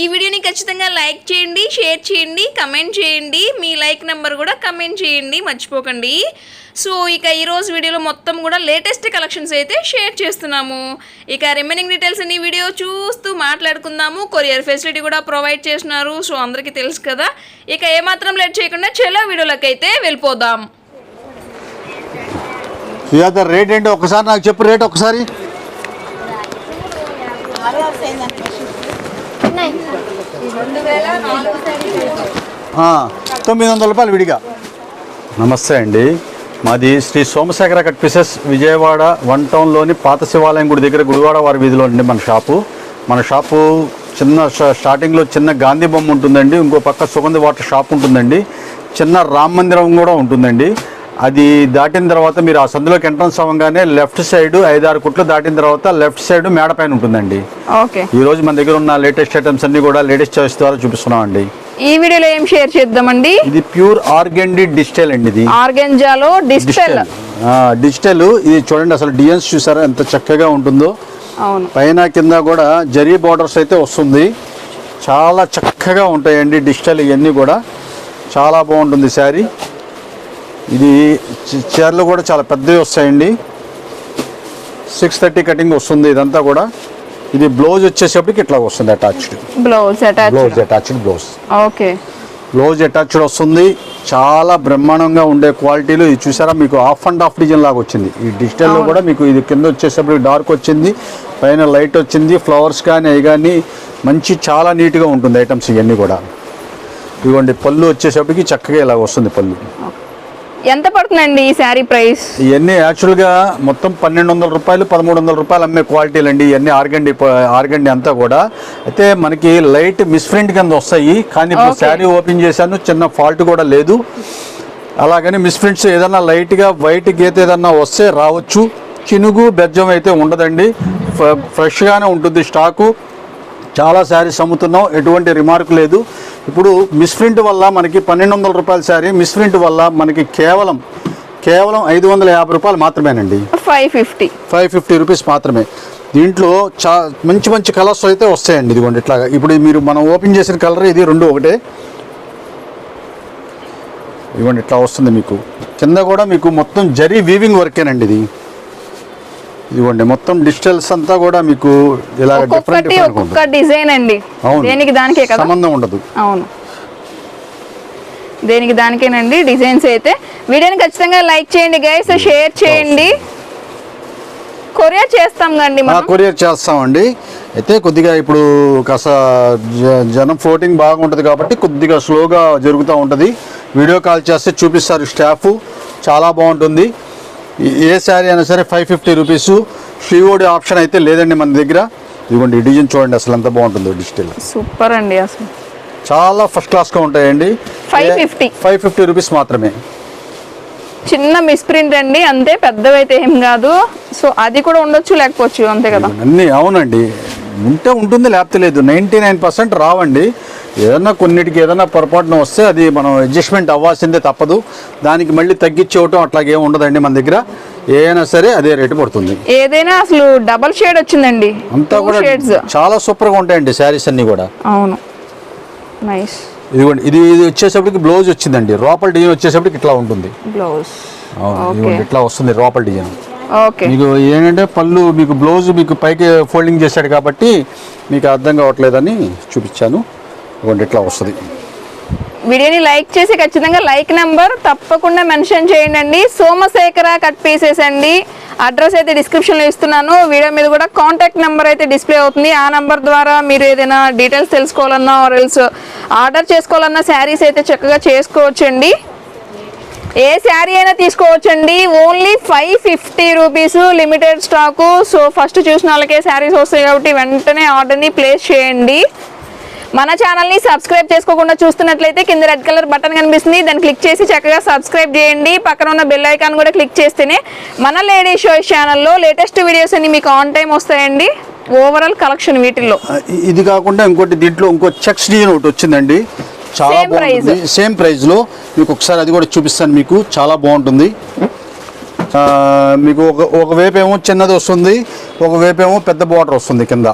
ఈ వీడియోని ఖచ్చితంగా లైక్ చేయండి షేర్ చేయండి కమెంట్ చేయండి. మీ లైక్ నెంబర్ కూడా కమెంట్ చేయండి మర్చిపోకండి. సో ఇక ఈరోజు వీడియోలో మొత్తం కూడా లేటెస్ట్ కలెక్షన్స్ అయితే షేర్ చేస్తున్నాము. ఇక రిమైనింగ్ డీటెయిల్స్ అన్ని వీడియో చూస్తూ మాట్లాడుకుందాము. కొరియర్ ఫెసిలిటీ కూడా ప్రొవైడ్ చేస్తున్నారు. సో అందరికీ తెలుసు కదా. ఇక ఏమాత్రం లేట్ చేయకుండా చెలో వీడియోలోకి అయితే వెళ్ళిపోదాం. సుజాత రేట్ ఏంటి? ఒకసారి నాకు చెప్పు రేట్ ఒకసారి. తొమ్మిది వందల రూపాయలు విడిగా. నమస్తే అండి. మాది Shri Somasekhara cut pieces Vijayawada one టౌన్లోని పాత శివాలయం గుడి దగ్గర గుడివాడ వారి వీధిలో అండి మన షాపు. మన షాపు చిన్న స్టార్టింగ్లో చిన్న గాంధీ బొమ్మ ఉంటుందండి. ఇంకో పక్క సుగంధ వాటర్ షాప్ ఉంటుందండి. చిన్న రామ మందిరం కూడా ఉంటుందండి. అది దాటిన తర్వాత మీరు ఆ సందులోకి ఎంట్రన్స్ అవ్వగానే లెఫ్ట్ సైడ్ ఐదారు కుట్లు దాటిన తర్వాత లెఫ్ట్ సైడ్ మేడ పైన ఉంటుందండి. ఓకే. ఈ రోజు మన దగ్గర ఉన్న లేటెస్ట్ ఐటమ్స్ అన్ని కూడా లేటెస్ట్ చాయిస్ ద్వారా చూపిస్తున్నాం అండి ఈ వీడియోలో ఏం షేర్ చేద్దామండి? ఇది ప్యూర్ ఆర్గెండి డిజిటల్ అండి ఇది. ఆర్గెంజాలో డిజిటల్. డిజిటల్. ఇది చూడండి అసలు డిజైన్స్ చూసారా? ఎంత చక్కగా ఉంటుందో. అవును. పైన కింద కూడా జరీ బార్డర్స్ అయితే వస్తుంది. చాలా చక్కగా ఉంటాయండి డిజిటల్ ఇవన్నీ కూడా. చాలా బాగుంటుంది శారీ. ఇది చీరలు కూడా చాలా పెద్దవి వస్తాయండి. సిక్స్ థర్టీ కటింగ్ వస్తుంది ఇదంతా కూడా. ఇది బ్లౌజ్ వచ్చేసేపటికి ఇట్లా వస్తుంది attached blouse blouse attached blouse okay. Blouse attached వస్తుంది. చాలా బ్రహ్మాండంగా ఉండే క్వాలిటీలో ఇది చూసారా? మీకు ఆఫ్ అండ్ ఆఫ్ డిజైన్ లాగా వచ్చింది. ఈ డిజిటల్లో కూడా మీకు ఇది కింద వచ్చేసరికి డార్క్ వచ్చింది. పైన లైట్ వచ్చింది. ఫ్లవర్స్ కానీ అవి కానీ మంచి చాలా నీట్గా ఉంటుంది ఐటమ్స్ ఇవన్నీ కూడా. ఇదిగోండి పళ్ళు వచ్చేసరికి చక్కగా ఇలా వస్తుంది పళ్ళు. ఎంత పడుతుందండి ఈ శారీ ప్రైస్? ఇవన్నీ యాక్చువల్గా మొత్తం పన్నెండు వందల రూపాయలు పదమూడు వందల రూపాయలు అమ్మే క్వాలిటీలు అండి ఇవన్నీ ఆర్గండి ఆర్గండి అంతా కూడా. అయితే మనకి లైట్ మిస్ప్రింట్ కింద వస్తాయి. కానీ ఇప్పుడు. శారీ ఓపెన్ చేశాను చిన్న ఫాల్ట్ కూడా లేదు. అలాగని మిస్ప్రింట్స్ ఏదన్నా లైట్గా వైట్ గీత ఏదన్నా వస్తే రావచ్చు. చినుగు బెజ్జం అయితే ఉండదండి. ఫ్రెష్గానే ఉంటుంది స్టాకు. చాలా శారీస్ అమ్ముతున్నాం ఎటువంటి రిమార్క్ లేదు. ఇప్పుడు మిస్ప్రింట్ వల్ల మనకి పన్నెండు వందల రూపాయల శారీ మిస్ప్రింట్ వల్ల మనకి కేవలం కేవలం ఐదు వందల యాభై రూపాయలు మాత్రమేనండి. Five fifty. Five fifty rupees మాత్రమే. దీంట్లో చా మంచి మంచి కలర్స్ అయితే వస్తాయండి ఇదిగోండి ఇట్లాగా. ఇప్పుడు మీరు మనం ఓపెన్ చేసిన కలర్ ఇది రెండు ఒకటే. ఇదిగోండి ఇట్లా వస్తుంది మీకు. కింద కూడా మీకు మొత్తం జరీ వీవింగ్ వర్కేనండి ఇది. ఇదిగోండి మొత్తం డిజిటల్స్ అంతా కూడా మీకు ఇలా డిఫరెంట్ ఒక్కొక్క డిజైన్ అండి. అవును. దేనికి దానికే కదా? సంబంధం ఉండదు. అవును. దేనికి దానికేనండి డిజైన్స్ అయితే. వీడియోని ఖచ్చితంగా లైక్ చేయండి గైస్ షేర్ చేయండి. కొరియర్ చేస్తాం మనం. కొరియర్ చేస్తామండి. అయితే కొద్దిగా ఇప్పుడు కాస్త జనం ఫ్లోటింగ్ బాగుంటుంది కాబట్టి కొద్దిగా స్లోగా జరుగుతూ ఉంటుంది. వీడియో కాల్ చేస్తే చూపిస్తారు స్టాఫ్. చాలా బాగుంటుంది. ఏ శారీ అయినా సరే five fifty rupees COD option అయితే లేదండి మన దగ్గర. ఇదిగోండి డిజైన్ చూడండి అసలు ఎంత బాగుంటుందో డిజిటల్. సూపర్ అండి అసలు. చాలా ఫస్ట్ క్లాస్గా ఉంటాయండి. 550. ఫైవ్ ఫిఫ్టీ రూపీస్ మాత్రమే. చిన్న మిస్ప్రింట్ అండి అంతే పెద్దవైతే ఏం కాదు. సో అది కూడా ఉండొచ్చు లేకపోవచ్చు అంతే కదా. అన్నీ అవునండి. ఉంటే ఉంటుంది లేకపోతే లేదు. నైంటీ నైన్ పర్సెంట్ రావండి. ఏదన్నా కొన్నిటికి ఏదన్నా పొరపాటున వస్తే అది మనం అడ్జస్ట్మెంట్ అవ్వాల్సిందే తప్పదు. దానికి మళ్ళీ తగ్గించి ఇవ్వటం అట్లాగే ఉండదండి మన దగ్గర. ఏదైనా సరే అదే రేటు పడుతుంది. ఏదైనా అసలు డబల్ షేడ్ వచ్చిందండి. అంతా కూడా చాలా సూపర్గా ఉంటాయండి శారీస్ అన్నీ కూడా. అవును. నైస్ ఇదిగోండి ఇది ఇది వచ్చేసప్పటికి బ్లౌజ్ వచ్చిందండి. లోపల డిజైన్ వచ్చేసప్పటికి ఇట్లా ఉంటుంది. బ్లౌజ్ అవును, ఇట్లా వస్తుంది లోపల డిజైన్. మీకు ఏంటంటే పళ్ళు మీకు బ్లౌజ్ మీకు పైకి ఫోల్డింగ్ చేశాడు కాబట్టి మీకు అర్థం కావట్లేదని చూపించాను. ఇదిగోండి ఇట్లా వస్తుంది. వీడియోని లైక్ చేసి ఖచ్చితంగా లైక్ నెంబర్ తప్పకుండా మెన్షన్ చేయండి అండి సోమశేఖర కట్ పీసెస్ అండి. అడ్రస్ అయితే డిస్క్రిప్షన్లో ఇస్తున్నాను. వీడియో మీద కూడా కాంటాక్ట్ నెంబర్ అయితే డిస్ప్లే అవుతుంది. ఆ నెంబర్ ద్వారా మీరు ఏదైనా డీటెయిల్స్ తెలుసుకోవాలన్నా ఆర్ ఎల్స్ ఆర్డర్ చేసుకోవాలన్నా శారీస్ అయితే చక్కగా చేసుకోవచ్చండి. ఏ శారీ అయినా తీసుకోవచ్చండి. Only five fifty rupees limited stock so first చూసిన వాళ్ళకే శారీస్ వస్తాయి కాబట్టి వెంటనే ఆర్డర్ని ప్లేస్ చేయండి. మన ఛానల్ని సబ్స్క్రైబ్ చేసుకోకుండా చూస్తున్నట్లయితే కింద రెడ్ కలర్ బటన్ కనిపిస్తుంది. దాన్ని క్లిక్ చేసి చక్కగా సబ్స్క్రైబ్ చేయండి. పక్కన ఉన్న బెల్ ఐకాన్ కూడా క్లిక్ చేస్తేనే మన లేడీ షో ఛానల్లో లేటెస్ట్ వీడియోస్ అన్ని మీకు ఆన్ టైం వస్తాయండి. ఓవరాల్ కలెక్షన్ వీటిల్లో. ఇది కాకుండా ఇంకోటి దీంట్లో ఇంకో చెక్స్ డిజైన్ ఒకటి వచ్చిందండి. చాలా. బాగుంటుంది. సేమ్ ప్రైస్లో మీకు ఒకసారి అది కూడా చూపిస్తాను మీకు. చాలా బాగుంటుంది. మీకు ఒక ఒక వైపు ఏమో చిన్నది వస్తుంది ఒక వైపు ఏమో పెద్ద బార్డర్ వస్తుంది కింద.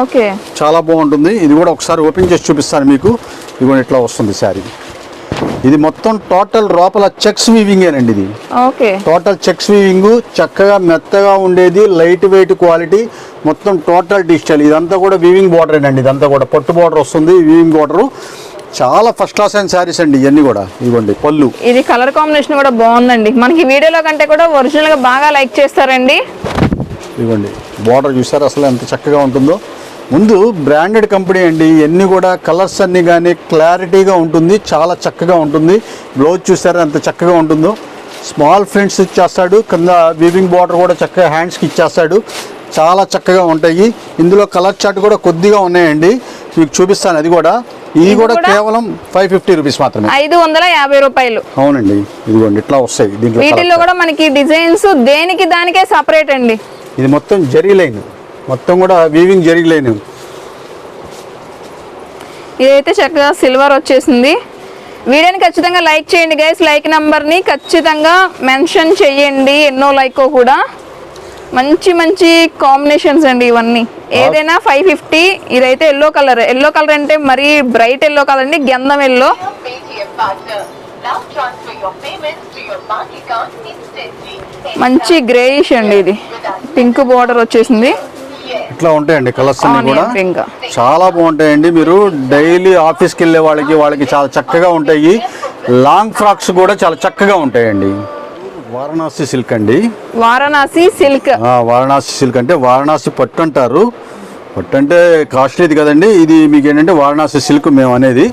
ఓకే. చాలా బాగుంటుంది. ఇది కూడా ఒకసారి ఓపెన్ చేసి చూపిస్తాను మీకు. ఇది కూడా ఇట్లా వస్తుంది శారీ. ఇది మొత్తం టోటల్ లోపల చెక్స్ వీవింగేనండి ఇది. ఓకే. టోటల్ చెక్స్ వీవింగ్ చక్కగా మెత్తగా ఉండేది లైట్ వెయిట్ క్వాలిటీ మొత్తం టోటల్ డిజిటల్ ఇదంతా కూడా వీవింగ్ బార్డర్ అండి ఇదంతా కూడా పట్టు బార్డర్ వస్తుంది వీవింగ్ బార్డర్ చాలా ఫస్ట్ క్లాస్ అయిన శారీస్ అండి ఇవన్నీ కూడా. ఇవ్వండి పళ్ళు. ఇది కలర్ కాంబినేషన్ కూడా బాగుందండి. మనకి వీడియోలో కంటే కూడా ఒరిజినల్గా బాగా లైక్ చేస్తారండి. ఇవ్వండి బార్డర్ చూసారు అసలు ఎంత చక్కగా ఉంటుందో? ముందు బ్రాండెడ్ కంపెనీ అండి ఇవన్నీ కూడా కలర్స్ అన్నీ కానీ క్లారిటీగా ఉంటుంది చాలా చక్కగా ఉంటుంది. బ్లౌజ్ చూసారా ఎంత చక్కగా ఉంటుందో? స్మాల్ ప్రింట్స్ ఇచ్చేస్తాడు కింద వీవింగ్ బార్డర్ కూడా చక్కగా హ్యాండ్స్కి ఇచ్చేస్తాడు. చాలా చక్కగా ఉంటాయి. ఇందులో కలర్ చార్ట్ కూడా కొద్దిగా ఉన్నాయండి. మీకు చూపిస్తాను అది కూడా. ఇది కూడా? కేవలం ఫైవ్ ఫిఫ్టీ రూపీస్ మాత్రమే. ఐదు వందల యాభై రూపాయలు. అవునండి. ఇదిగోండి ఇట్లా వస్తాయి దీంట్లో వీటిల్లో కూడా మనకి డిజైన్స్ దేనికి దానికే సపరేట్ అండి. ఇది మొత్తం జరీ లైన్. మొత్తం కూడా వీవింగ్ జరీ లైన్. ఇదైతే చక్కగా సిల్వర్ వచ్చేసింది. వీడియోని ఖచ్చితంగా లైక్ చేయండి గైస్ లైక్ని ఖచ్చితంగా మెన్షన్ చేయండి. ఎన్నో లైక్ కూడా. మంచి మంచి కాంబినేషన్స్ అండి ఇవన్నీ. ఏదైనా ఫైవ్ ఫిఫ్టీ ఇదైతే ఎల్లో కలర్ ఎల్లో కలర్ అంటే మరీ బ్రైట్ ఎల్లో కలర్ అండి గంధం ఎల్లో. మంచి గ్రేయిష్ అండి ఇది. పింక్ బార్డర్ వచ్చేసింది. ఇట్లా ఉంటాయండి కలర్స్ అన్ని కూడా. చాలా బాగుంటాయండి మీరు. డైలీ ఆఫీస్కి వెళ్ళే వాళ్ళకి వాళ్ళకి చాలా చక్కగా ఉంటాయి. లాంగ్ ఫ్రాక్స్ కూడా చాలా చక్కగా ఉంటాయండి. వారణాసి సిల్క్ అండి. వారణాసి సిల్క్. వారణాసి సిల్క్ అంటే వారణాసి పట్టు అంటారు. పట్టు అంటే కాస్ట్లీది కదండి. ఇది మీకు ఏంటంటే వారణాసి సిల్క్ మేము అనేది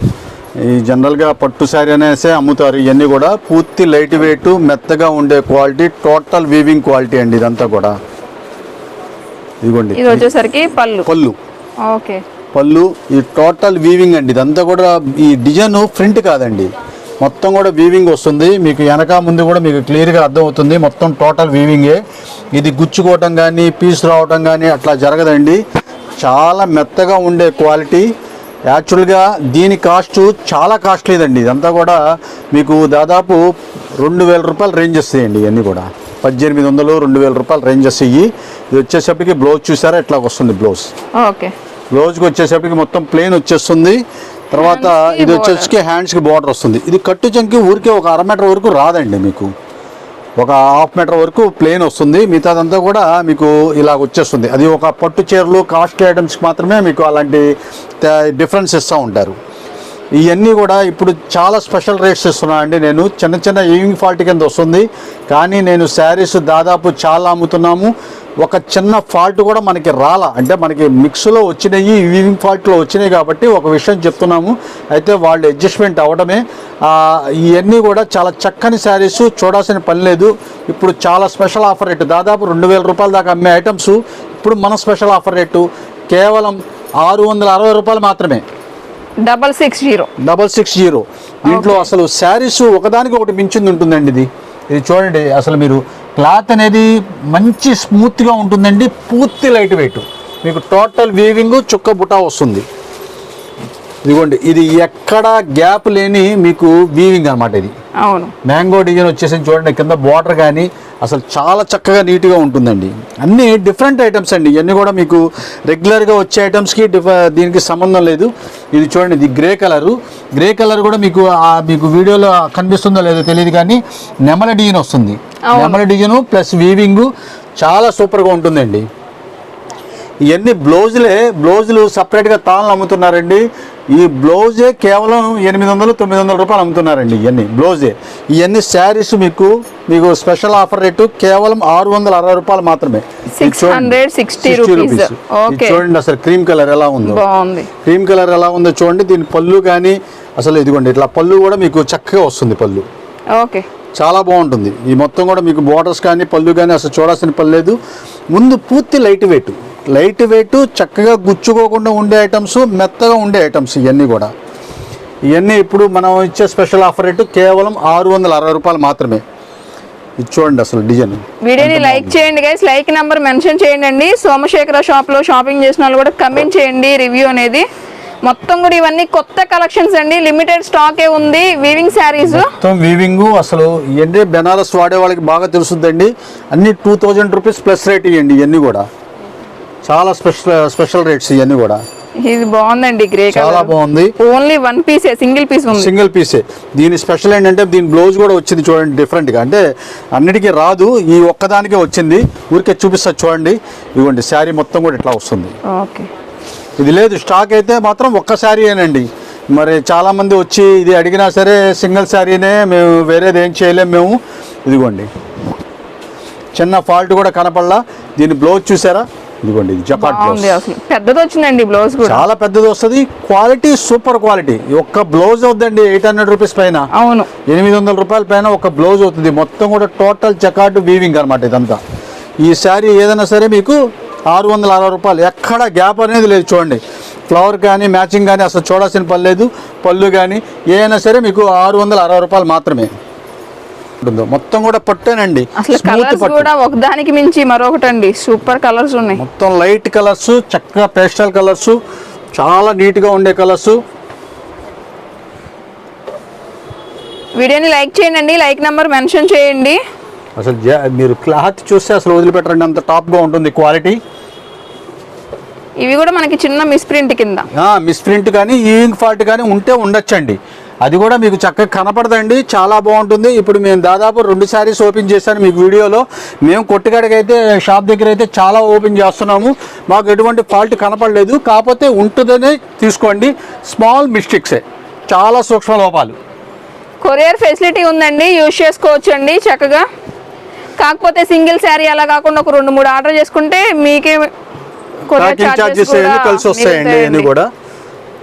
ఈ జనరల్గా పట్టు శారీ అనేసి అమ్ముతారు. ఇవన్నీ కూడా పూర్తి లైట్ వెయిట్ మెత్తగా ఉండే క్వాలిటీ టోటల్ వీవింగ్ క్వాలిటీ అండి ఇదంతా కూడా. ఇదిగోండి. ఇది వచ్చేసరికి పళ్ళు. పళ్ళు. ఓకే. పళ్ళు ఈ టోటల్ వీవింగ్ అండి. ఇదంతా కూడా ఈ డిజైన్ ప్రింట్ కాదండి. మొత్తం కూడా వీవింగ్ వస్తుంది. మీకు వెనక ముందు కూడా మీకు క్లియర్గా అర్థమవుతుంది. మొత్తం టోటల్ వీవింగే ఇది గుచ్చుకోవటం కానీ పీస్ రావటం కానీ అట్లా జరగదండి. చాలా మెత్తగా ఉండే క్వాలిటీ యాక్చువల్గా దీని కాస్ట్ చాలా కాస్ట్లీదండి ఇదంతా కూడా మీకు దాదాపు రెండు వేల రూపాయలు రేంజ్ వస్తాయండి ఇవన్నీ కూడా. పద్దెనిమిది వందలు రెండు వేల రూపాయలు రేంజ్ వస్తాయి. ఇది వచ్చేసరికి బ్లౌజ్ చూసారా? ఇట్లా వస్తుంది బ్లౌజ్ ఓకే. బ్లౌజ్కి వచ్చేసరికి మొత్తం ప్లెయిన్ వచ్చేస్తుంది. తర్వాత ఇది వచ్చేసి హ్యాండ్స్కి బార్డర్ వస్తుంది. ఇది కట్టు చంకి ఊరికే ఒక అర మీటర్ వరకు రాదండి మీకు. ఒక హాఫ్ మీటర్ వరకు ప్లెయిన్ వస్తుంది. మిగతాదంతా కూడా మీకు ఇలా వచ్చేస్తుంది. అది ఒక పట్టు చీరలు కాస్ట్లీ ఐటమ్స్కి మాత్రమే మీకు అలాంటి డిఫరెన్స్ ఇస్తూ ఉంటారు. ఇవన్నీ కూడా ఇప్పుడు చాలా స్పెషల్ రేట్స్ ఇస్తున్నా అండి నేను. చిన్న చిన్న ఈవింగ్ ఫాల్ట్ కింద వస్తుంది. కానీ నేను శారీస్ దాదాపు చాలా అమ్ముతున్నాము. ఒక చిన్న ఫాల్ట్ కూడా మనకి రాలా. అంటే మనకి మిక్స్లో వచ్చినాయి వీవింగ్ ఫాల్ట్లో వచ్చినాయి కాబట్టి ఒక విషయం చెప్తున్నాము. అయితే వాళ్ళు అడ్జస్ట్మెంట్ అవ్వడమే ఇవన్నీ కూడా చాలా చక్కని శారీస్ చూడాల్సిన పని లేదు. ఇప్పుడు చాలా స్పెషల్ ఆఫర్ రేటు దాదాపు రెండు వేల రూపాయల దాకా అమ్మే ఐటమ్స్ ఇప్పుడు మన స్పెషల్ ఆఫర్ రేటు కేవలం ఆరు వందల అరవై రూపాయలు మాత్రమే. Double six zero double six zero దీంట్లో అసలు శారీస్ ఒకదానికి ఒకటి మించింది ఉంటుందండి ఇది. ఇది చూడండి అసలు మీరు క్లాత్ అనేది మంచి స్మూత్గా ఉంటుందండి పూర్తి లైట్ వెయిట్ మీకు టోటల్ వీవింగ్ చుక్క బుటా వస్తుంది. ఇదిగోండి ఇది ఎక్కడ గ్యాప్ లేని మీకు వీవింగ్ అనమాట ఇది. అవును. మ్యాంగో డిజైన్ వచ్చేసి చూడండి కింద బార్డర్ కానీ అసలు చాలా చక్కగా నీట్గా ఉంటుందండి. అన్నీ డిఫరెంట్ ఐటమ్స్ అండి. ఇవన్నీ కూడా మీకు రెగ్యులర్గా వచ్చే ఐటమ్స్కి డిఫ దీనికి సంబంధం లేదు. ఇది చూడండి ఇది గ్రే కలరు గ్రే కలర్ కూడా మీకు ఆ మీకు వీడియోలో కనిపిస్తుందో లేదో తెలియదు కానీ నెమల డిజైన్ వస్తుంది. నెమల డిజైన్ ప్లస్ వీవింగ్ చాలా సూపర్గా ఉంటుందండి. ఇవన్నీ బ్లౌజులే బ్లౌజులు సపరేట్గా తాళ్ళు అమ్ముతున్నారండి. ఈ బ్లౌజే కేవలం ఎనిమిది వందలు తొమ్మిది వందల రూపాయలు అమ్ముతున్నారండి ఇవన్నీ బ్లౌజే. ఇవన్నీ శారీస్ మీకు మీకు స్పెషల్ ఆఫర్ రేటు కేవలం ఆరు వందల అరవై రూపాయలు మాత్రమే. చూడండి. 660 60 rupees. rupees. ఇది Okay. చూడండి అసలు క్రీమ్ కలర్ ఎలా ఉందో. క్రీమ్ కలర్ ఎలా ఉందో చూడండి. దీని పళ్ళు కానీ అసలు ఇదిగోండి ఇట్లా పళ్ళు కూడా మీకు చక్కగా వస్తుంది పళ్ళు. ఓకే చాలా బాగుంటుంది. ఈ మొత్తం కూడా మీకు బార్డర్స్ కానీ పళ్ళు కానీ అసలు చూడాల్సిన పని లేదు. ముందు పూర్తి లైట్ వెయిట్ లైట్ వెయిట్ చక్కగా గుచ్చుకోకుండా ఉండే ఐటమ్స్ మెత్తగా ఉండే ఐటమ్స్ ఇవన్నీ కూడా. ఇవన్నీ ఇప్పుడు మనం ఇచ్చే స్పెషల్ ఆఫర్ రేటు కేవలం ఆరు వందల అరవై రూపాయలు మాత్రమే. ఇది చూడండి అసలు డిజైన్. వీడియోని లైక్ చేయండి గైస్ లైక్ నెంబర్ మెన్షన్ చేయండి అండి. సోమశేఖర షాప్లో షాపింగ్ చేసిన వాళ్ళు కూడా కమెంట్ చేయండి రివ్యూ అనేది. మొత్తం కూడా ఇవన్నీ కొత్త కలెక్షన్స్ అండి. లిమిటెడ్ స్టాకే ఉంది. వీవింగ్ శారీస్ మొత్తం వీవింగ్ అసలు ఇవన్నీ బెనారస్ వాడే వాళ్ళకి బాగా తెలుస్తుందండి అన్ని two thousand rupees plus rate ఇవ్వండి ఇవన్నీ కూడా. చాలా స్పెషల్ స్పెషల్ రేట్స్ ఇవన్నీ కూడా. ఇది బాగుందండి గ్రే చాలా బాగుంది. ఓన్లీ వన్ పీసే సింగిల్ పీస్ ఉంది. సింగిల్ పీసే దీని స్పెషల్ ఏంటంటే దీని బ్లౌజ్ కూడా వచ్చింది చూడండి డిఫరెంట్గా అంటే అన్నిటికీ రాదు ఈ ఒక్కదానికే వచ్చింది. ఊరికే చూపిస్తా చూడండి. ఇవ్వండి శారీ మొత్తం కూడా ఇట్లా వస్తుంది. ఓకే. ఇది లేదు స్టాక్ అయితే మాత్రం ఒక్క శారీయేనండి మరి చాలామంది వచ్చి ఇది అడిగినా సరే సింగిల్ శారీనే మేము వేరేది ఏం చేయలేము మేము. ఇదిగోండి. చిన్న ఫాల్ట్ కూడా కనపడలా. దీని బ్లౌజ్ చూసారా? ఇదిగోండి ఇది జకాట్ బ్లౌజ్. పెద్దది వచ్చిందండి బ్లౌజ్ కూడా. చాలా పెద్దది వస్తుంది. క్వాలిటీ సూపర్ క్వాలిటీ ఒక్క బ్లౌజ్ అవుతుందండి ఎయిట్ హండ్రెడ్ రూపీస్ పైన. అవును. ఎనిమిది వందల రూపాయల పైన ఒక బ్లౌజ్ అవుతుంది. మొత్తం కూడా టోటల్ చకాటు వీవింగ్ అనమాట ఇదంతా. ఈ శారీ ఏదైనా సరే మీకు ఆరు వందల అరవై రూపాయలు. ఎక్కడ గ్యాప్ అనేది లేదు చూడండి. ఫ్లవర్ కానీ మ్యాచింగ్ కానీ అసలు చూడాల్సిన పని లేదు. పళ్ళు కానీ ఏదైనా సరే మీకు ఆరు వందల అరవై రూపాయలు మాత్రమే. ఉంటుందో మొత్తం కూడా పట్టేనండి. అసలు కలర్స్ కూడా ఒకదానికి మించి మరొకటి అండి సూపర్ కలర్స్ ఉన్నాయి. మొత్తం లైట్ కలర్స్ చక్కగా పేస్టల్ కలర్స్ చాలా నీట్గా ఉండే కలర్స్ వీడియోని లైక్ చేయండి లైక్ నెంబర్ మెన్షన్ చేయండి. అసలు మీరు క్లాత్ చూస్తే అసలు వదిలిపెట్టండి అంత టాప్గా ఉంటుంది క్వాలిటీ ఇవి కూడా మనకి చిన్న మిస్ప్రింట్ కింద. మిస్ప్రింట్ కానీ ఈవింగ్ ఫాల్ట్ కానీ ఉంటే ఉండొచ్చండి. అది కూడా మీకు చక్కగా కనపడదండి. చాలా బాగుంటుంది. ఇప్పుడు మేము దాదాపు రెండు శారీస్ ఓపెన్ చేశాను మీకు వీడియోలో. మేము కొట్టుకాడికైతే షాప్ దగ్గర అయితే చాలా ఓపెన్ చేస్తున్నాము. మాకు ఎటువంటి ఫాల్ట్ కనపడలేదు. కాకపోతే ఉంటుందనే తీసుకోండి. స్మాల్ మిస్టేక్సే. చాలా సూక్ష్మ లోపాలు. కొరియర్ ఫెసిలిటీ ఉందండి. యూజ్ చేసుకోవచ్చు అండి చక్కగా. కాకపోతే సింగిల్ శారీ అలా కాకుండా ఒక రెండు మూడు ఆర్డర్ చేసుకుంటే మీకే కొరియర్ ఛార్జెస్ కలిసి వస్తాయండి కూడా.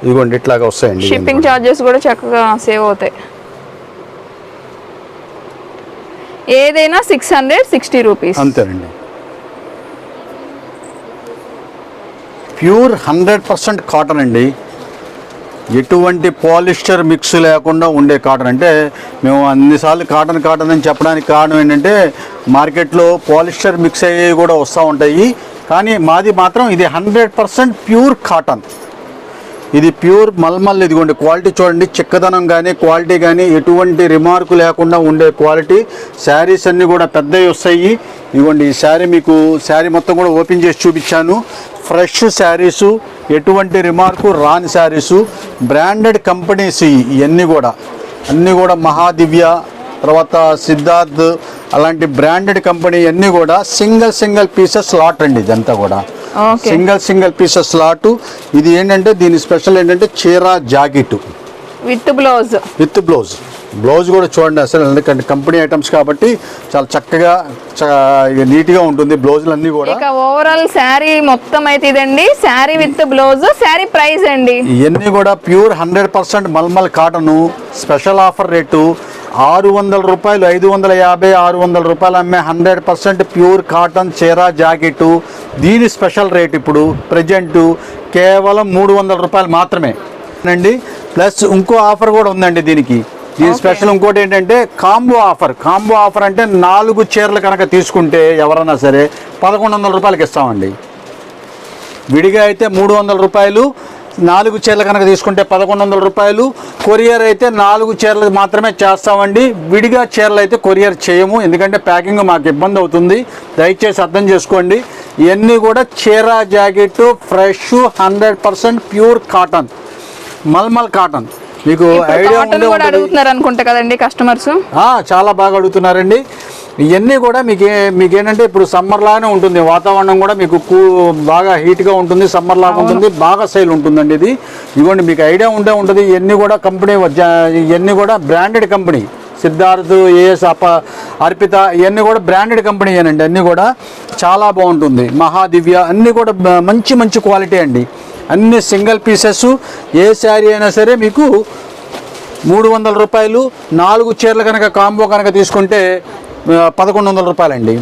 ఇదిగోండి ఇట్లాగా వస్తాయండి షిప్పింగ్. ఛార్జెస్ కూడా చక్కగా సేవ్ అవుతాయి. ఏదైనా సిక్స్ హండ్రెడ్ సిక్స్టీ రూపీస్ అంతేనండి. ప్యూర్ హండ్రెడ్ పర్సెంట్ కాటన్ అండి. ఎటువంటి పాలిస్టర్ మిక్స్ లేకుండా ఉండే కాటన్. అంటే మేము అన్నిసార్లు కాటన్ కాటన్ అని చెప్పడానికి కారణం ఏంటంటే మార్కెట్లో పాలిస్టర్ మిక్స్ అయ్యేవి కూడా వస్తూ ఉంటాయి. కానీ మాది మాత్రం ఇది హండ్రెడ్ పర్సెంట్ ప్యూర్ కాటన్. ఇది ప్యూర్ మల్మల్ ఇదిగోండి. క్వాలిటీ చూడండి చిక్కదనం కానీ క్వాలిటీ కానీ ఎటువంటి రిమార్క్ లేకుండా ఉండే క్వాలిటీ. శారీస్ అన్నీ కూడా పెద్దవి వస్తాయి. ఇదిగోండి ఈ శారీ మీకు శారీ మొత్తం కూడా ఓపెన్ చేసి చూపించాను. ఫ్రెష్ శారీసు ఎటువంటి రిమార్కు రాని శారీసు బ్రాండెడ్ కంపెనీస్ ఇవన్నీ కూడా. అన్నీ కూడా మహాదివ్య తర్వాత సిద్ధార్థ్ అలాంటి బ్రాండెడ్ కంపెనీ అన్నీ కూడా సింగిల్ సింగిల్ పీసెస్ లాట్ అండి ఇదంతా కూడా. Single single pieces lot. ఇది ఏంటంటే దీని స్పెషల్ ఏంటంటే చీర jacket. With blouse. With blouse. Blouse కూడా చూడండి అసలు ఎందుకంటే కంపెనీ ఐటమ్స్ కాబట్టి చాలా చక్కగా ఇక నీట్గా ఉంటుంది బ్లౌజులు అన్నీ కూడా. ఇక ఓవరాల్ శారీ మొత్తం అయితే ఇదండి. Sari with blouse sari price అండి. ఇవన్నీ కూడా ప్యూర్ హండ్రెడ్ పర్సెంట్ మల్మల్ కాటను. స్పెషల్ ఆఫర్ రేటు ఆరు వందల రూపాయలు ఐదు వందల యాభై ఆరు వందల రూపాయలు అమ్మే హండ్రెడ్ పర్సెంట్ ప్యూర్ కాటన్ చీర జాకెట్. దీని స్పెషల్ రేట్ ఇప్పుడు ప్రజెంట్ కేవలం మూడు వందల రూపాయలు మాత్రమే. అండి ప్లస్ ఇంకో ఆఫర్ కూడా ఉందండి దీనికి. దీని స్పెషల్ ఇంకోటి ఏంటంటే కాంబో ఆఫర్. కాంబో ఆఫర్ అంటే నాలుగు చీరలు కనుక తీసుకుంటే ఎవరైనా సరే పదకొండు వందల రూపాయలకి ఇస్తామండి. విడిగా అయితే మూడు వందల రూపాయలు నాలుగు చీరలు కనుక తీసుకుంటే పదకొండు వందల రూపాయలు కొరియర్ అయితే నాలుగు చీరలు మాత్రమే చేస్తామండి. విడిగా చీరలు అయితే కొరియర్ చేయము ఎందుకంటే ప్యాకింగ్ మాకు ఇబ్బంది అవుతుంది. దయచేసి అర్థం చేసుకోండి. ఇవన్నీ కూడా చీర jacket fresh hundred percent pure cotton mulmul cotton మీకు ఐడియా అడుగుతున్నారు అనుకుంటా కదండి కస్టమర్స్ చాలా బాగా అడుగుతున్నారండి. ఇవన్నీ కూడా మీకు మీకు ఏంటంటే ఇప్పుడు సమ్మర్ లాగానే ఉంటుంది. వాతావరణం కూడా మీకు కూ బాగా హీట్గా ఉంటుంది సమ్మర్ లాగా ఉంటుంది బాగా సేల్ ఉంటుందండి ఇది. ఇదిగోండి మీకు ఐడియా ఉండే ఉంటుంది. ఇవన్నీ కూడా కంపెనీ ఇవన్నీ కూడా బ్రాండెడ్ కంపెనీ సిద్ధార్థ్ ఏఎస్ అప అర్పిత ఇవన్నీ కూడా బ్రాండెడ్ కంపెనీ అనండి అన్నీ కూడా చాలా బాగుంటుంది. మహాదివ్య అన్నీ కూడా మంచి మంచి క్వాలిటీ అండి. అన్ని సింగిల్ పీసెస్ ఏ శారీ అయినా సరే మీకు మూడు వందల రూపాయలు నాలుగు చీరలు కనుక కాంబో కనుక తీసుకుంటే పదకొండు వందల రూపాయలండి.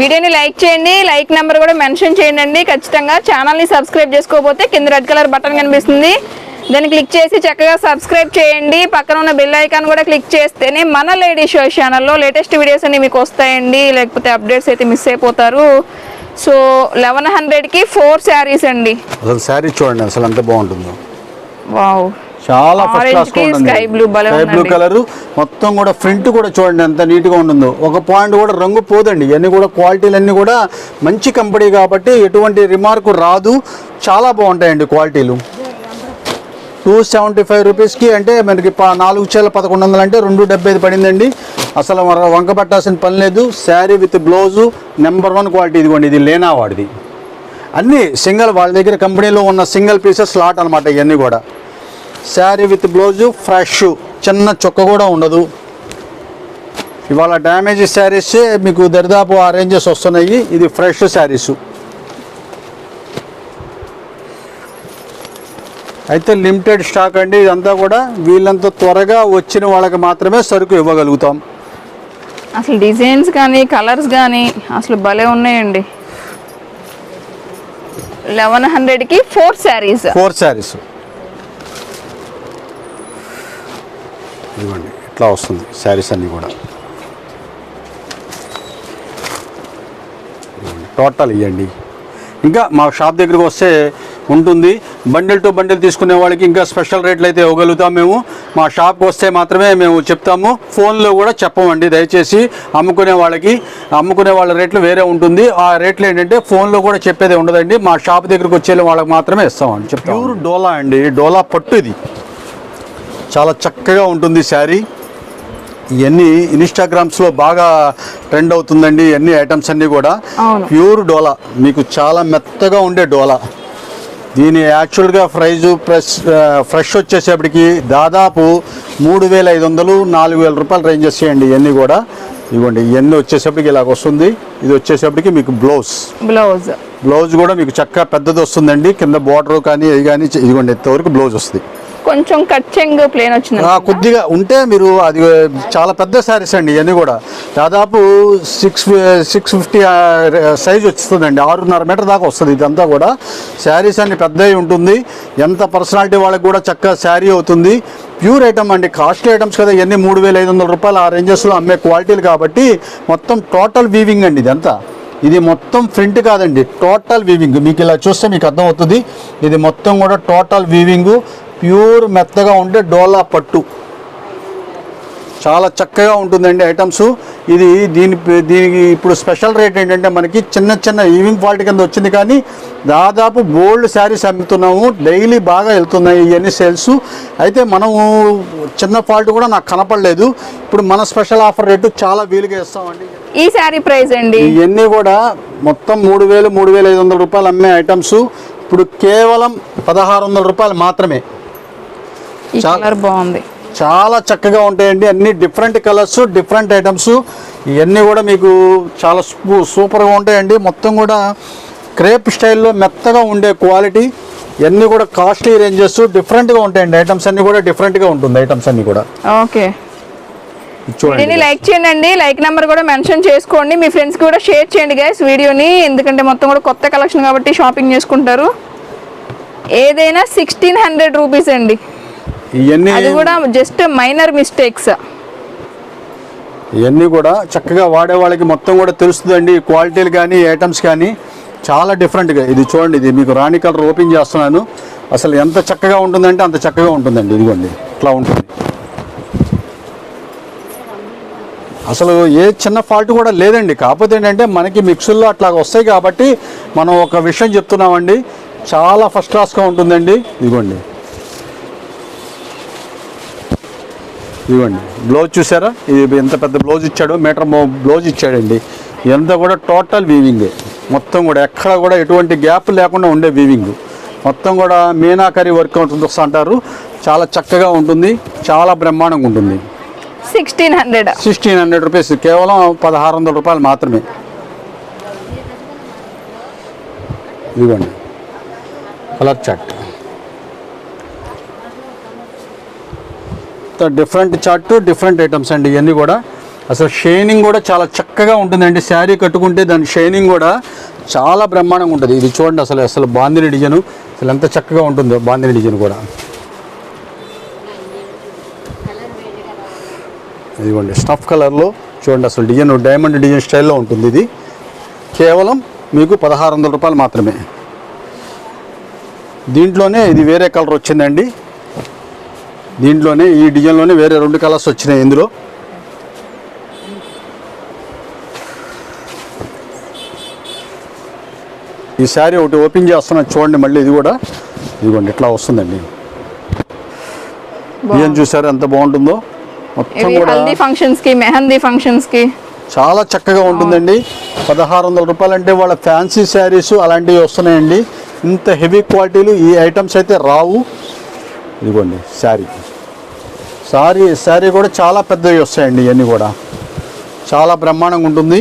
వీడియోని లైక్ చేయండి లైక్ నెంబర్ కూడా మెన్షన్ చేయండి ఖచ్చితంగా ఛానల్ని సబ్స్క్రైబ్ చేసుకోకపోతే కింద రెడ్ కలర్ బటన్ కనిపిస్తుంది. దాన్ని క్లిక్ చేసి చక్కగా సబ్స్క్రైబ్ చేయండి. పక్కన ఉన్న బెల్ ఐకాన్ కూడా క్లిక్ చేస్తేనే మన లేడీ షో ఛానల్లో లేటెస్ట్ వీడియోస్ అన్ని మీకు వస్తాయండి. లేకపోతే అప్డేట్స్ అయితే మిస్ అయిపోతారు. సో లెవెన్ హండ్రెడ్కి ఫోర్ శారీస్ అండి. అసలు శారీ చూడండి అసలు ఎంత బాగుంటుందో. వావ్ చాలా ఫస్ట్ క్లాస్కి ఉంటుంది sky blue భలే స్కై బ్లూ. కలర్ మొత్తం కూడా ఫ్రంట్ కూడా చూడండి ఎంత నీట్గా ఉంటుందో. ఒక పాయింట్ కూడా రంగు పోదండి. ఇవన్నీ కూడా క్వాలిటీలు అన్నీ కూడా మంచి కంపెనీ కాబట్టి ఎటువంటి రిమార్క్ రాదు. చాలా బాగుంటాయండి క్వాలిటీలు టూ సెవెంటీ ఫైవ్ రూపీస్కి అంటే మనకి ప- నాలుగు చేల పదకొండు వందలు అంటే రెండు డెబ్బై ఐదు పడిందండి. అసలు వంక పట్టాల్సిన పని లేదు. Sari with blouse number one quality ఇదిగోండి ఇది లేనా వాడిది. అన్నీ సింగిల్ వాళ్ళ దగ్గర కంపెనీలో ఉన్న సింగిల్ పీసెస్ లాట్ అనమాట ఇవన్నీ కూడా. శారీ విత్ బ్లౌజు ఫ్రెష్ చిన్న చొక్క కూడా ఉండదు. ఇవాళ డ్యామేజ్ శారీస్ మీకు దరిదాపు ఆ రేంజెస్ వస్తున్నాయి. ఇది ఫ్రెష్ శారీస్. అయితే లిమిటెడ్ స్టాక్ అండి ఇదంతా కూడా వీళ్ళంత త్వరగా వచ్చిన వాళ్ళకి మాత్రమే సరుకు ఇవ్వగలుగుతాం. అసలు డిజైన్స్ కానీ కలర్స్ కానీ అసలు భలే ఉన్నాయండి. లెవెన్ హండ్రెడ్కి ఫోర్ శారీస్. ఫోర్ శారీస్. ఇదిగోండి ఇట్లా వస్తుంది శారీస్ అన్నీ కూడా. టోటల్ ఇవ్వండి ఇంకా మా షాప్ దగ్గరికి వస్తే ఉంటుంది. బండిల్ టు బండిల్ తీసుకునే వాళ్ళకి ఇంకా స్పెషల్ రేట్లు అయితే ఇవ్వగలుగుతాం మేము. మా షాప్కి వస్తే మాత్రమే మేము చెప్తాము. ఫోన్లో కూడా చెప్పమండి. దయచేసి అమ్ముకునే వాళ్ళకి అమ్ముకునే వాళ్ళ రేట్లు వేరే ఉంటుంది. ఆ రేట్లు ఏంటంటే ఫోన్లో కూడా చెప్పేది ఉండదండి. మా షాప్ దగ్గరికి వచ్చే వాళ్ళకి మాత్రమే ఇస్తామండి. చెప్తాం. ప్యూర్ డోలా అండి. డోలా పట్టు ఇది. చాలా చక్కగా ఉంటుంది శారీ. ఇవన్నీ ఇన్స్టాగ్రామ్స్లో బాగా ట్రెండ్ అవుతుందండి. ఇవన్నీ ఐటమ్స్ అన్నీ కూడా. అవును. ప్యూర్ డోలా. మీకు చాలా మెత్తగా ఉండే డోలా. దీని యాక్చువల్గా ప్రైజ్ ప్రెస్ ఫ్రెష్ వచ్చేసేపటికి దాదాపు మూడు వేల ఐదు వందలు నాలుగు వేల రూపాయలు రేంజెస్ చేయండి ఇవన్నీ కూడా. ఇవ్వండి ఇవన్నీ వచ్చేసేపటికి ఇలాగ వస్తుంది. ఇది వచ్చేసేపటికి మీకు బ్లౌజ్. బ్లౌజ్. బ్లౌజ్ కూడా మీకు చక్కగా పెద్దది వస్తుందండి. కింద బార్డర్ కానీ ఇది కానీ ఇదిగోండి ఇంతవరకు బ్లౌజ్ వస్తుంది. కొంచెం కచ్చెంగ్ ప్లేన్ వచ్చింది కొద్దిగా ఉంటే మీరు అది చాలా పెద్ద శారీస్ అండి ఇవన్నీ కూడా. దాదాపు సిక్స్ సిక్స్ ఫిఫ్టీ సైజ్ వస్తుందండి ఆరున్నర మీటర్ దాకా వస్తుంది ఇదంతా కూడా. శారీస్ అన్ని పెద్దవి ఉంటుంది. ఎంత పర్సనాలిటీ వాళ్ళకి కూడా చక్కగా శారీ అవుతుంది. ప్యూర్ ఐటమ్ అండి. కాస్ట్లీ ఐటమ్స్ కదా ఇవన్నీ మూడు వేల ఐదు వందల రూపాయలు ఆ రేంజెస్లో అమ్మే క్వాలిటీలు కాబట్టి మొత్తం టోటల్ వీవింగ్ అండి ఇదంతా. ఇది మొత్తం ప్రింట్ కాదండి టోటల్ వీవింగ్ మీకు ఇలా చూస్తే మీకు అర్థమవుతుంది. ఇది మొత్తం కూడా టోటల్ వీవింగ్ ప్యూర్ మెత్తగా ఉండే డోలా పట్టు. చాలా చక్కగా ఉంటుందండి ఐటమ్స్. ఇది దీని దీనికి ఇప్పుడు స్పెషల్ రేట్ ఏంటంటే మనకి చిన్న చిన్న ఈవింగ్ ఫాల్ట్ కింద వచ్చింది కానీ దాదాపు గోల్డ్ శారీస్ అమ్ముతున్నాము. డైలీ బాగా వెళ్తున్నాయి ఇవన్నీ సేల్స్. అయితే మనము చిన్న ఫాల్ట్ కూడా నాకు కనపడలేదు. ఇప్పుడు మన స్పెషల్ ఆఫర్ రేటు చాలా వీలుగా ఇస్తామండి. ఈ శారీ ప్రైస్ అండి? ఇవన్నీ కూడా మొత్తం మూడు వేలు మూడు వేల ఐదు వందల రూపాయలు అమ్మే ఐటమ్స్. ఇప్పుడు కేవలం పదహారు వందల రూపాయలు మాత్రమే. ఈ కలర్ బాగుంది. చాలా చక్కగా ఉంటాయండి. అన్ని డిఫరెంట్ కలర్స్ డిఫరెంట్ ఐటమ్స్ ఇవన్నీ కూడా మీకు చాలా సూపర్గా ఉంటాయండి. మొత్తం కూడా క్రేప్ స్టైల్లో మెత్తగా ఉండే క్వాలిటీ ఇవన్నీ కూడా కాస్ట్లీ రేంజెస్ డిఫరెంట్గా ఉంటాయండి. ఐటమ్స్ అన్నీ కూడా డిఫరెంట్గా ఉంటుంది. ఐటమ్స్ అన్నీ కూడా. ఓకే. చూడండి. వీడియోని లైక్ చేయండి. లైక్ నెంబర్ కూడా మెన్షన్ చేసుకోండి. మీ ఫ్రెండ్స్ కూడా షేర్ చేయండి గైస్ వీడియోని. ఎందుకంటే మొత్తం కూడా కొత్త కలెక్షన్ కాబట్టి షాపింగ్ చేసుకుంటారు. ఏదైనా సిక్స్టీన్ హండ్రెడ్ రూపీస్ అండి. ఇవన్నీ అది కూడా జస్ట్ మైనర్ మిస్టేక్స్. ఇవన్నీ కూడా చక్కగా వాడే వాళ్ళకి మొత్తం కూడా తెలుస్తుందండి. క్వాలిటీలు కానీ ఐటమ్స్ కానీ చాలా డిఫరెంట్గా ఇది చూడండి ఇది మీకు రాణి కలర్ ఓపెన్ చేస్తున్నాను. అసలు ఎంత చక్కగా ఉంటుందంటే అంత చక్కగా ఉంటుందండి. ఇదిగోండి ఇట్లా ఉంటుంది. అసలు ఏ చిన్న ఫాల్ట్ కూడా లేదండి. కాకపోతే ఏంటంటే మనకి మిక్సుల్లో అట్లా వస్తాయి కాబట్టి మనం ఒక విషయం చెప్తున్నామండి. చాలా ఫస్ట్ క్లాస్గా ఉంటుందండి. ఇదిగోండి. ఇదిగోండి బ్లౌజ్ చూసారా? ఇది ఎంత పెద్ద బ్లౌజ్ ఇచ్చాడు? మీటర్ బ్లౌజ్ ఇచ్చాడండి. ఇదంతా కూడా టోటల్ వీవింగ్ మొత్తం కూడా ఎక్కడ కూడా ఎటువంటి గ్యాప్ లేకుండా ఉండే వీవింగ్ మొత్తం కూడా మీనాకరి వర్క్ ఉంటుంది అంటారు. చాలా చక్కగా ఉంటుంది. చాలా బ్రహ్మాండంగా ఉంటుంది. Sixteen hundred sixteen hundred rupees కేవలం పదహారు వందల రూపాయలు మాత్రమే. ఇదిగోండి colour chart different chart different items అండి ఇవన్నీ కూడా. అసలు షైనింగ్ కూడా చాలా చక్కగా ఉంటుందండి. శారీ కట్టుకుంటే దాని షైనింగ్ కూడా చాలా బ్రహ్మాండంగా ఉంటుంది. ఇది చూడండి అసలు అసలు బాందిని డిజైన్. అసలు ఎంత చక్కగా ఉంటుందో బాందిని డిజైన్ కూడా. ఇదిగోండి స్టఫ్ కలర్లో చూడండి అసలు డిజైన్ డైమండ్ డిజైన్ స్టైల్లో ఉంటుంది ఇది. కేవలం మీకు పదహారు వందల రూపాయలు మాత్రమే. దీంట్లోనే ఇది వేరే కలర్ వచ్చిందండి. దీంట్లోనే ఈ డిజైన్లోనే వేరే రెండు కలర్స్ వచ్చినాయి ఇందులో. ఈ శారీ ఒకటి ఓపెన్ చేస్తున్నా చూడండి మళ్ళీ ఇది కూడా. ఇదిగోండి ఇట్లా వస్తుందండి. ఏం చూసారు? ఎంత బాగుంటుందో? మొత్తం కూడా హల్దీ ఫంక్షన్స్కి మెహందీ ఫంక్షన్స్కి చాలా చక్కగా ఉంటుందండి. పదహారు వందల రూపాయలు అంటే వాళ్ళ ఫ్యాన్సీ శారీస్ అలాంటివి వస్తున్నాయండి. ఇంత హెవీ క్వాలిటీలు ఈ ఐటమ్స్ అయితే రావు. ఇదిగోండి శారీ. శారీ శారీ కూడా చాలా పెద్దవి వస్తాయండి ఇవన్నీ కూడా. చాలా బ్రహ్మాండంగా ఉంటుంది.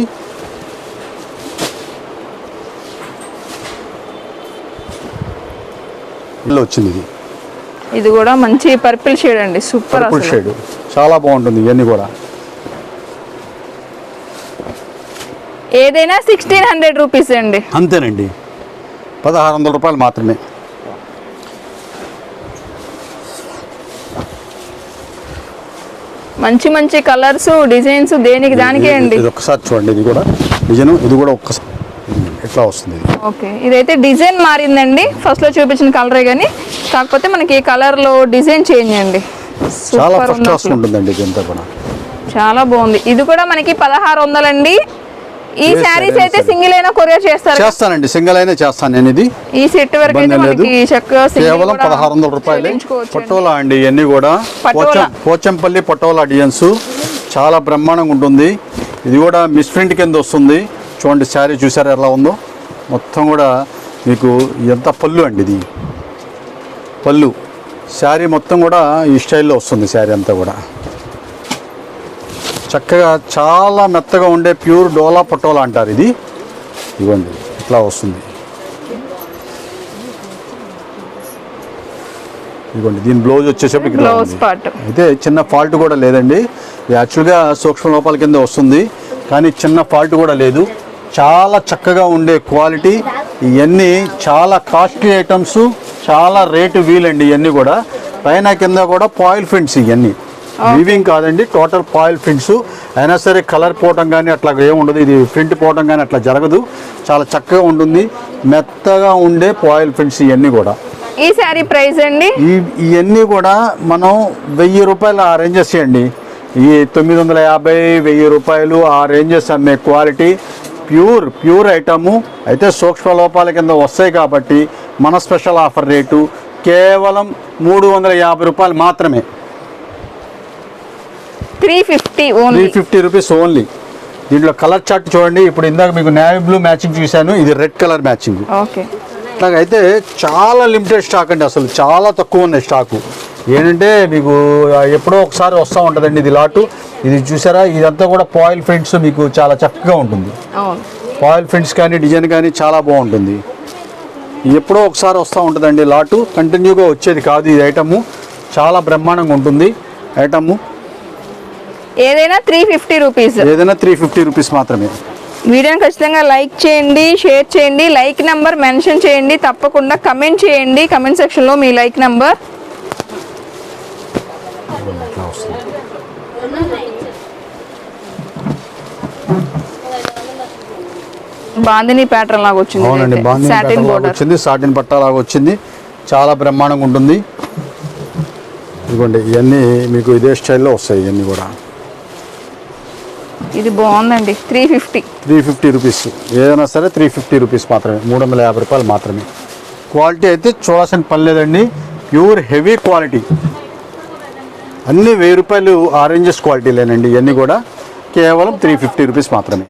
ఇలా వచ్చింది ఇది. ఇది కూడా మంచి పర్పుల్ షేడ్ అండి సూపర్ పర్పుల్ షేడ్. చాలా బాగుంటుంది ఇవన్నీ కూడా. ఏదైనా సిక్స్టీన్ హండ్రెడ్ రూపీస్ అండి. అంతేనండి. పదహారు వందల రూపాయలు మాత్రమే. మంచి మంచి కలర్స్ డిజైన్స్ దేనికి దానికే అండి. ఇది ఒక్కసారి చూడండి ఇది కూడా డిజైన్ ఇది కూడా ఒక్కసారి ఎట్లా వస్తుంది ఓకే ఇదైతే డిజైన్ మారిందండి. ఫస్ట్లో చూపించిన కలరే కానీ కాకపోతే మనకి ఈ కలర్లో డిజైన్ చేంజ్ అండి. చాలా ఫస్ట్ ఉంటుందండి ఇదంతా కూడా. చాలా బాగుంది. ఇది కూడా మనకి పదహారు వందలండి. ఈ శారీస్ yes, అయితే. సింగిల్ అయినా కొరియర్ చేస్తారు. చేస్తానండి సింగిల్ అయినా చేస్తాను నేను ఇది ఈ సెట్ వరకు కేవలం పదహారు వందల రూపాయలు. పటోలా అండి ఇవన్నీ కూడా. పోచంపల్లి పటోలా డిజైన్స్. చాలా బ్రహ్మాండంగా ఉంటుంది. ఇది కూడా మిస్ ప్రింట్ కింద వస్తుంది. చూడండి శారీ చూసారా ఎలా ఉందో? మొత్తం కూడా మీకు ఎంత పళ్ళు అండి ఇది. పళ్ళు. శారీ మొత్తం కూడా ఈ స్టైల్లో వస్తుంది శారీ అంతా కూడా. చక్కగా చాలా మెత్తగా ఉండే ప్యూర్ డోలా పటోలా అంటారు ఇది. ఇవ్వండి ఇట్లా వస్తుంది. ఇదిగోండి దీని బ్లౌజ్ వచ్చేసరికి బ్లౌజ్. పార్ట్. అయితే చిన్న ఫాల్ట్ కూడా లేదండి. యాక్చువల్గా సూక్ష్మ లోపాల కింద వస్తుంది కానీ చిన్న ఫాల్ట్ కూడా లేదు. చాలా చక్కగా ఉండే క్వాలిటీ. ఇవన్నీ చాలా కాస్ట్లీ ఐటమ్స్ చాలా రేటు వీలండి ఇవన్నీ కూడా. పైన కింద కూడా పాయిల్ ప్రింట్స్ ఇవన్నీ వీవింగ్ కాదండి టోటల్ పాయిల్ ప్రింట్స్ అయినా సరే కలర్ పోవటం కానీ అట్లా ఏమి ఉండదు. ఇది ప్రింట్ పోవటం కానీ అట్లా జరగదు. చాలా చక్కగా ఉంటుంది. మెత్తగా ఉండే పాయిల్ ప్రింట్స్ ఇవన్నీ కూడా. ఈ శారీ ప్రైస్ అండి? ఇవన్నీ కూడా మనం వెయ్యి రూపాయలు ఆ రేంజెస్ అండి ఈ తొమ్మిది వందల యాభై వెయ్యి రూపాయలు ఆ రేంజెస్ అమ్మే క్వాలిటీ ప్యూర్ ప్యూర్ ఐటము అయితే సూక్ష్మ లోపాల కింద వస్తాయి కాబట్టి మన స్పెషల్ ఆఫర్ రేటు కేవలం మూడు వందల యాభై రూపాయలు మాత్రమే. Three fifty three only fifty rupees only దీంట్లో కలర్ చార్ట్ చూడండి. ఇప్పుడు ఇందాక మీకు నేవీ బ్లూ మ్యాచింగ్ చూశాను. ఇది రెడ్ కలర్ మ్యాచింగ్. ఓకే. ఇట్లాగైతే చాలా లిమిటెడ్ స్టాక్ అండి అసలు. చాలా తక్కువ ఉన్నాయి స్టాకు. ఏంటంటే మీకు ఎప్పుడో ఒకసారి వస్తూ ఉంటుందండి ఇది లాటు. ఇది చూసారా? ఇదంతా కూడా పాయిల్ ప్రింట్స్ మీకు చాలా చక్కగా ఉంటుంది. పాయిల్ ప్రింట్స్ కానీ డిజైన్ కానీ చాలా బాగుంటుంది. ఎప్పుడో ఒకసారి వస్తూ ఉంటుందండి లాటు. కంటిన్యూగా వచ్చేది కాదు ఇది ఐటము చాలా బ్రహ్మాండంగా ఉంటుంది. ఐటము ఏదైనా త్రీ ఫిఫ్టీ రూపీస్ ఏదైనా త్రీ ఫిఫ్టీ రూపీస్ మాత్రమే. వీడియోని ఖచ్చితంగా లైక్ చేయండి షేర్ చేయండి లైక్ నెంబర్ మెన్షన్ చేయండి తప్పకుండా కమెంట్ చేయండి. కమెంట్ సెక్షన్లో మీ లైక్ నెంబర్. బాందిని ప్యాటర్న్ లాగా అవునండి వచ్చింది బాగుంది సాటిన్ బోర్డర్ వచ్చింది సాటిన్ పట్టాలాగా వచ్చింది. చాలా బ్రహ్మాండంగా ఉంటుంది. ఇదిగోండి ఇవన్నీ మీకు ఇదే స్టైల్లో వస్తాయి ఇవన్నీ కూడా. ఇది బాగుందండి. Three fifty. Three fifty rupees. ఏదైనా సరే త్రీ ఫిఫ్టీ రూపీస్ మాత్రమే. మూడు వందల యాభై రూపాయలు మాత్రమే. క్వాలిటీ అయితే చూడాల్సిన పని లేదండి. Pure heavy quality. అన్ని వెయ్యి రూపాయలు ఆరెంజెస్ క్వాలిటీలేనండి. ఇవన్నీ కూడా కేవలం త్రీ ఫిఫ్టీ రూపీస్ మాత్రమే.